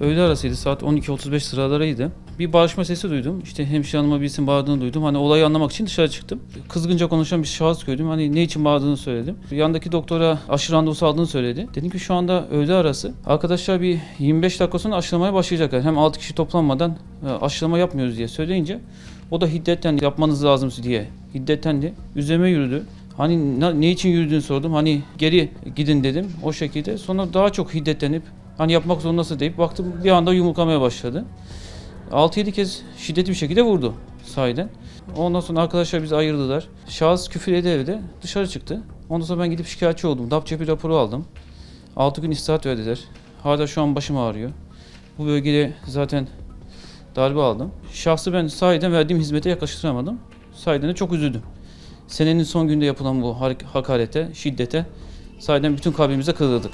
Öğle arasıydı saat 12.35 sıralarıydı. Bir bağırışma sesi duydum. İşte hemşire hanıma birisinin bağırdığını duydum. Hani olayı anlamak için dışarı çıktım. Kızgınca konuşan bir şahıs gördüm. Hani ne için bağırdığını söyledim. Yandaki doktora aşı randevusu aldığını söyledi. Dedim ki şu anda öğle arası. Arkadaşlar bir 25 dakika sonra aşılamaya başlayacaklar. Hem 6 kişi toplanmadan e, aşılama yapmıyoruz diye söyleyince o da hiddetten yapmanız lazım diye hiddetlendi. Üzerime yürüdü. Hani ne için yürüdüğünü sordum. Hani geri gidin dedim o şekilde. Sonra daha çok hiddetlenip hani yapmak zorundasın deyip baktım bir anda yumruklamaya başladı. 6-7 kez şiddetli bir şekilde vurdu sahiden. Ondan sonra arkadaşlar bizi ayırdılar. Şahıs küfür ede evde dışarı çıktı. Ondan sonra ben gidip şikayetçi oldum. DAP cepi raporu aldım. 6 gün istirahat verdiler. Hala şu an başım ağrıyor. Bu bölgede zaten darbe aldım. Şahsı ben sahiden verdiğim hizmete yaklaştıramadım. Sahiden de çok üzüldüm. Senenin son günde yapılan bu hakarete, şiddete sahiden bütün kalbimize kırıldık.